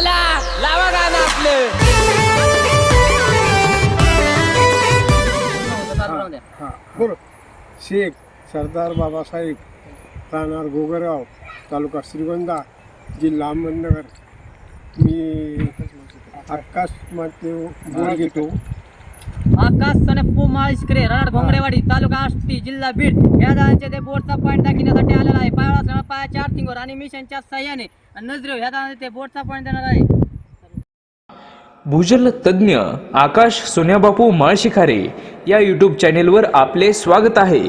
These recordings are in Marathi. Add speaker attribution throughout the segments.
Speaker 1: चला लावा गाणं आपलं.
Speaker 2: हां बरं शेख सरदार बाबासाहेब राहणार गोगरगाव तालुका श्रीगोंदा जिल्हा अहमदनगर. मी आकाशमध्ये बोल घेतो.
Speaker 3: आकाश सनप्पू माळीशकरे राड घोंगडेवाडी तालुका आष्टी जिल्हा बीड. या दादांचे ते बोटचा पॉईंट दाखवण्यासाठी आलेला आहे. पायावर असलेला पायाच्या आर्थिंगवर आणि मिशनच्या सहाय्याने आणि नजरेव ह्या दादांचे ते बोटचा पॉईंट देणार आहे.
Speaker 4: भूजल तज्ज्ञ आकाश सोन्याबापू माळशिखारे या यूट्यूब चॅनेलवर आपले स्वागत आहे.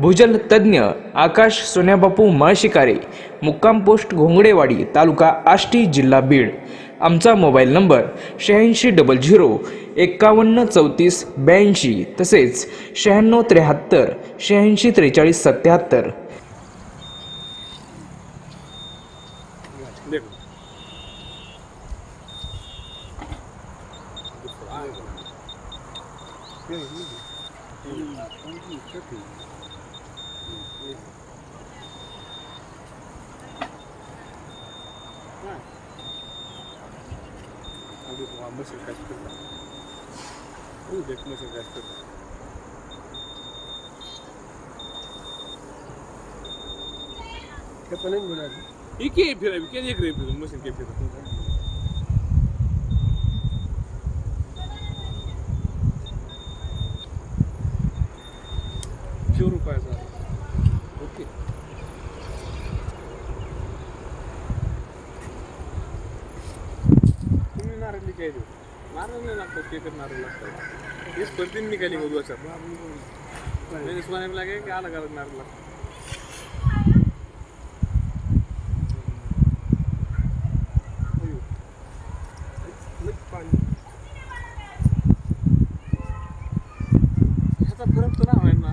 Speaker 4: भूजल तज्ज्ञ आकाश सोन्याबापू माळशिकारे मुक्काम पोस्ट घोंगडेवाडी तालुका आष्टी जिल्हा बीड. आमचा मोबाईल नंबर शहाऐंशी डबल झिरो एक्कावन्न चौतीस ब्याऐंशी तसेच शहाण्णव त्र्याहत्तर शहाऐंशी त्रेचाळीस सत्याहत्तर.
Speaker 2: Ali com a mãe sem gás pesado. Vamos
Speaker 5: ver como é que é gás pesado. Kepana ni mana? Iki epira, iki ni ekre epira, mesin kepira. Pure rupiah. काय देऊ नारळ नाही लागतो केकर नारळ लागतात. हेच पद्धतीने निघाली मग वर्षात नाही सोन्याला लागे की आला घरात नारळ लागतं ह्याचा फरक तर नाही ना.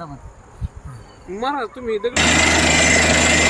Speaker 3: खरं
Speaker 5: महाराज तुम्ही दगड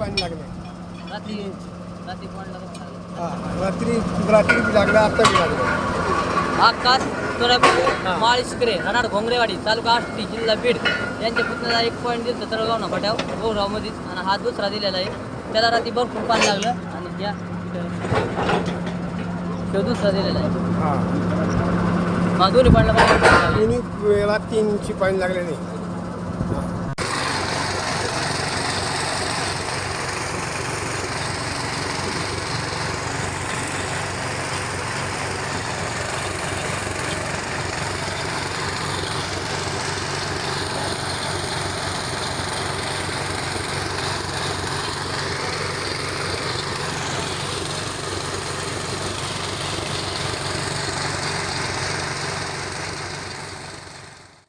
Speaker 3: पाणी लागलं? रात्री रात्री?
Speaker 2: हा रात्री रात्री बी लागलं आता बी लागलं.
Speaker 3: आकाश सोनापूर माळी शिकरे रनाड घोंगरेवाडी तालुका आष्टी जिल्हा बीड. यांच्या पुतण्याला एक पॉईंट दिलं तळगाव ना भट्याव गोरावमध्ये आणि हा दुसरा दिलेला आहे. त्याला रात्री भरपूर पाणी लागलं. आणि त्या तो दुसरा दिलेला आहे.
Speaker 2: हा.
Speaker 3: मग दोन्ही लागलं.
Speaker 2: दोन्ही वेळा तीनची पाणी लागले नाही.